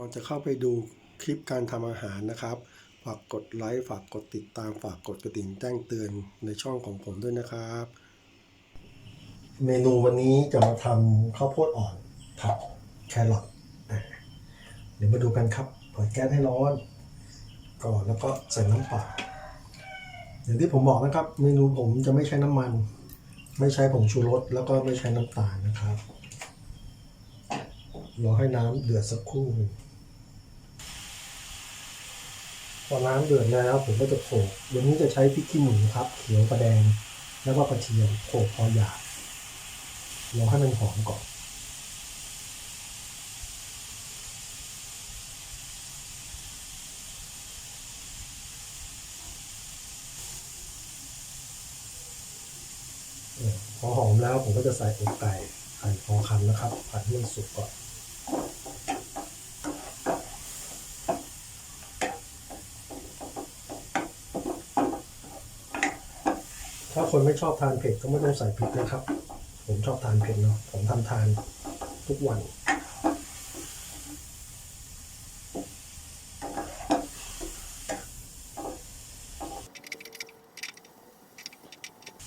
ก่อนจะเข้าไปดูคลิปการทำอาหารนะครับ ฝากกดไลค์ ฝากกดติดตาม ฝากกดกระดิ่งแจ้งเตือนในช่องของผมด้วยนะครับ เมนูวันนี้จะมาทำข้าวโพดอ่อนผัดแครอทอะเดี๋ยวมาดูกันครับ เปิดแก๊สให้ร้อน ก่อนแล้วก็ใส่น้ำเปล่าอย่างที่ผมบอกนะครับ เมนูผมจะไม่ใช้น้ำมัน ไม่ใช้ผงชูรสแล้วก็ไม่ใช้น้ำตาลนะครับรอให้น้ำเดือดสักครู่หนึ่ง พอน้ำเดือดแล้วผมก็จะโขลกเดี๋ยวนี้จะใช้พริกขี้หนูครับ เขียวกระแดง แล้วก็กระเทียมโขลกพอหยาบรอให้มันหอมก่อนเออพอหอมแล้วผมก็จะใส่อกไก่หั่นพอคำนะครับผัดให้มันสุกก่อน ถ้าคนไม่ชอบทานเผ็ดก็ไม่ต้องใส่พริกนะครับ ผมชอบทานเผ็ดเนาะผมทำทานทุกวัน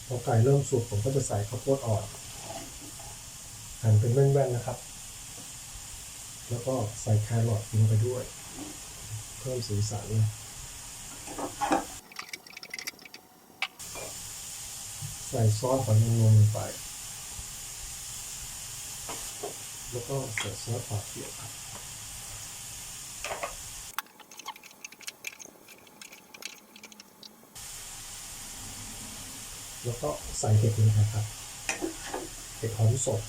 พอไก่เริ่มสุกผมก็จะใส่ข้าวโพดอ่อนหั่นเป็นแว่นๆนะครับ แล้วก็ใส่แครอทลงไปด้วย เพิ่มสีสันนะ ใส่ซอสหอยนางรมลงไป แล้วก็ใส่ซอสผักเขียวครับแล้วก็ใส่เห็ดลงไปครับ เห็ดหอมสด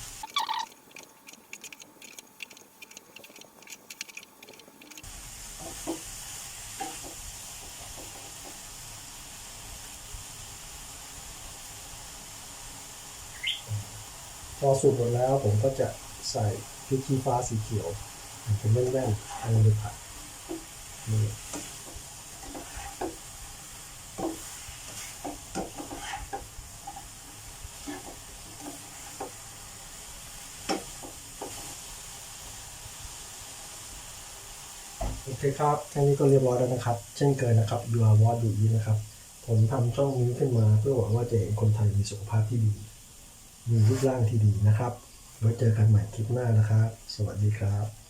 อสุกหมดแล้วผมก็จะใส่พริกชี้ฟ้าสีเขียวหั่นเป็นแว่นๆเอาลงไปผัดนี่โอเคครับแค่นี้ก็เรียบร้อยแล้วนะครับ เช่นเคยนะครับ you are what you eat นะครับ ผมทำช่องนี้ขึ้นมาเพื่อหวังว่าจะเห็นคนไทยมีสุขภาพที่ดี มีรูปร่างที่ดีนะครับ ไว้เจอกันใหม่คลิปหน้านะครับ สวัสดีครับ